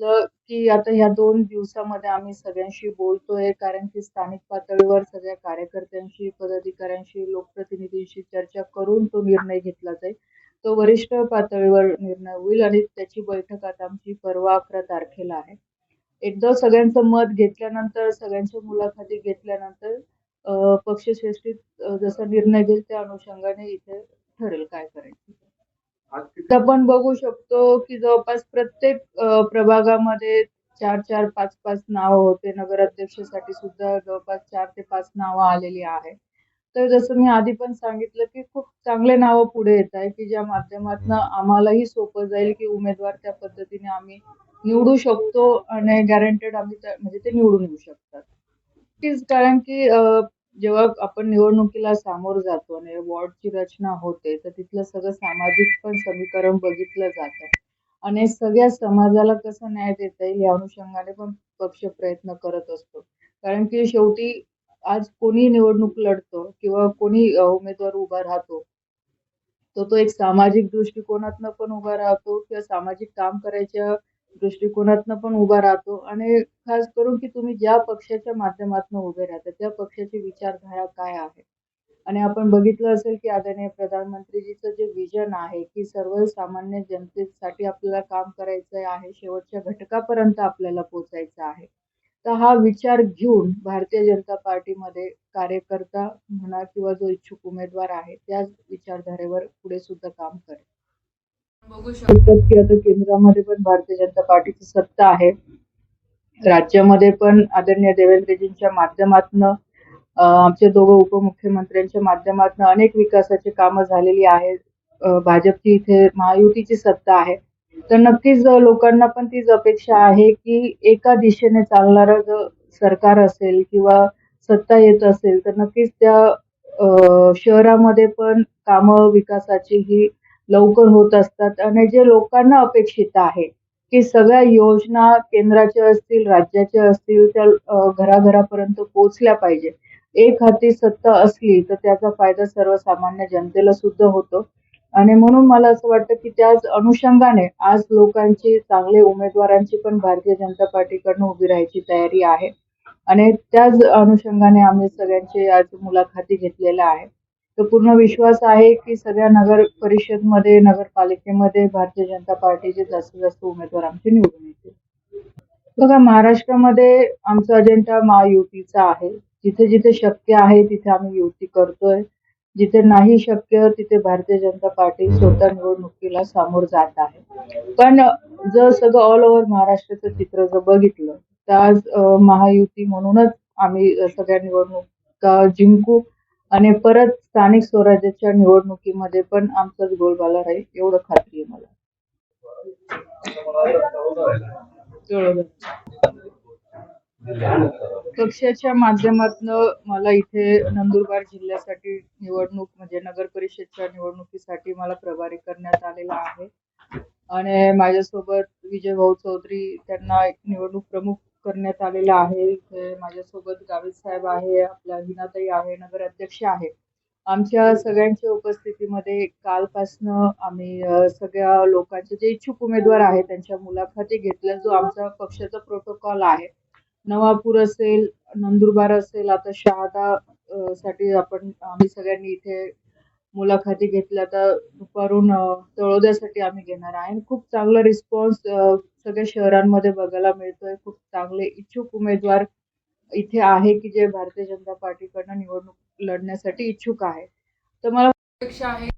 म्हटलं की आता ह्या दोन दिवसामध्ये आम्ही सगळ्यांशी बोलतोय कारण की स्थानिक पातळीवर सगळ्या कार्यकर्त्यांशी पदाधिकाऱ्यांशी लोकप्रतिनिधींशी चर्चा करून तो निर्णय घेतला जाईल. तो वरिष्ठ पातळीवर निर्णय होईल आणि त्याची बैठक आता आमची परवा अकरा तारखेला आहे. एकदा सगळ्यांचं मत घेतल्यानंतर सगळ्यांच्या मुलाखती घेतल्यानंतर पक्षश्रेष्ठीत जसा निर्णय घेईल त्या अनुषंगाने इथे ठरेल काय करायचं. आपण बघू शकतो की जवळपास प्रत्येक प्रभागामध्ये चार चार पाच पाच नावं होते. नगराध्यक्षासाठी सुद्धा जवळपास चार ते पाच नावं आलेली आहे तर जसं मी आधी पण सांगितलं की खूप चांगले नावं पुढे येत आहे की ज्या माध्यमातून आम्हालाही सोपं जाईल की उमेदवार त्या पद्धतीने आम्ही निवडू शकतो आणि गॅरंटेड आम्ही म्हणजे ते निवडून येऊ शकतात. कारण की जेव्हा आपण निवडणुकीला सामोरं जातो आणि वॉर्डची रचना होते तर तिथलं सगळं सामाजिक पण समीकरण बघितलं जातं. आणि सगळ्या समाजाला कसं न्याय देता येईल या अनुषंगाने पण पक्ष प्रयत्न करत असतो. कारण की शेवटी आज कोणी निवडणूक लढतो किंवा कोणी उमेदवार उभा राहतो तो तो एक सामाजिक दृष्टिकोनातनं पण उभा राहतो किंवा सामाजिक काम करायच्या दृष्टिकोनातनं पण उभा राहतो. आणि खास करून की तुम्ही ज्या पक्षाच्या माध्यमातून उभे राहता त्या पक्षाची विचारधारा काय आहे? आणि आपण बघितलं असेल की आदरणीय प्रधानमंत्रीजीचं जे विजन आहे की सर्वसामान्य जनतेसाठी आपल्याला काम करायचं आहे शेवटच्या घटकापर्यंत आपल्याला पोहोचायचं आहे. तर हा विचार घेऊन भारतीय जनता पार्टीमध्ये कार्यकर्ता म्हणा किंवा जो इच्छुक उमेदवार आहे त्याच विचारधारेवर पुढे सुद्धा काम करेल. बघू शकतात की आता केंद्रामध्ये पण भारतीय जनता पार्टीची सत्ता आहे. राज्यामध्ये पण आदरणीय देवेंद्रजींच्या माध्यमातून आमच्या दोघं उपमुख्यमंत्र्यांच्या माध्यमातून अनेक विकासाची कामं झालेली आहेत. भाजपची इथे महायुतीची सत्ता आहे. तर नक्कीच लोकांना पण तीच अपेक्षा आहे की एका दिशेने चालणारं जर सरकार असेल किंवा सत्ता येत असेल तर नक्कीच त्या शहरामध्ये पण कामं विकासाची ही लवकर होत असतात. आणि जे लोकांना अपेक्षित आहे की सगळ्या योजना केंद्राच्या असतील राज्याच्या असतील त्या घराघरापर्यंत पोहोचल्या पाहिजे एक हाती सत्ता असली तर त्याचा फायदा सर्वसामान्य जनतेला सुद्धा होतो. आणि म्हणून मला असं वाटतं की त्याच अनुषंगाने आज लोकांची चांगले उमेदवारांची पण भारतीय जनता पार्टीकडनं उभी राहायची तयारी आहे. आणि त्याच अनुषंगाने आम्ही सगळ्यांची आज मुलाखती घेतलेल्या आहे तर पूर्ण विश्वास आहे की सगळ्या नगर परिषदमध्ये नगरपालिकेमध्ये भारतीय जनता पार्टीचे जास्तीत जास्त उमेदवार आमचे निवडून येतील. बघा महाराष्ट्रामध्ये आमचा अजेंडा महायुतीचा आहे. जिथे जिथे शक्य आहे तिथे आम्ही युती करतोय. जिथे नाही शक्य तिथे भारतीय जनता पार्टी स्वतः निवडणुकीला सामोर जात आहे. पण जर सगळं ऑल ओव्हर महाराष्ट्राचं चित्र जर बघितलं तर आज महायुती म्हणूनच आम्ही सगळ्या निवडणुका जिंकू आणि परत स्थानिक स्वराज्याच्या निवडणुकीमध्ये पण आमचाच गोलबाला राहील एवढं खात्री आहे मला. पक्षाच्या माध्यमातून मला इथे नंदुरबार जिल्ह्यासाठी निवडणूक म्हणजे नगर परिषदच्या निवडणुकीसाठी मला प्रभारी करण्यात आलेला आहे. आणि माझ्यासोबत विजय भाऊ चौधरी त्यांना एक निवडणूक प्रमुख करण्यात आलेला आहे. इथे माझ्यासोबत गावित साहेब आहे आपल्या हिनाताई आहे नगराध्यक्ष आहे. आमच्या सगळ्यांच्या उपस्थितीमध्ये कालपासनं आम्ही सगळ्या लोकांचे जे इच्छुक उमेदवार आहेत त्यांच्या मुलाखती घेतल्या. जो आमचा पक्षाचा प्रोटोकॉल आहे. नवापूर असेल नंदुरबार असेल आता शहादा साठी आपण आम्ही सगळ्यांनी इथे मुलाखती घेतल्या तर दुपारून तळोद्यासाठी आम्ही घेणार आहे. आणि खूप चांगला रिस्पॉन्स सगळ्या शहरांमध्ये बघायला मिळतोय. खूप चांगले इच्छुक उमेदवार इथे आहे की जे भारतीय जनता पार्टीकडनं निवडणूक लढण्यासाठी इच्छुक आहे. तर मला अपेक्षा आहे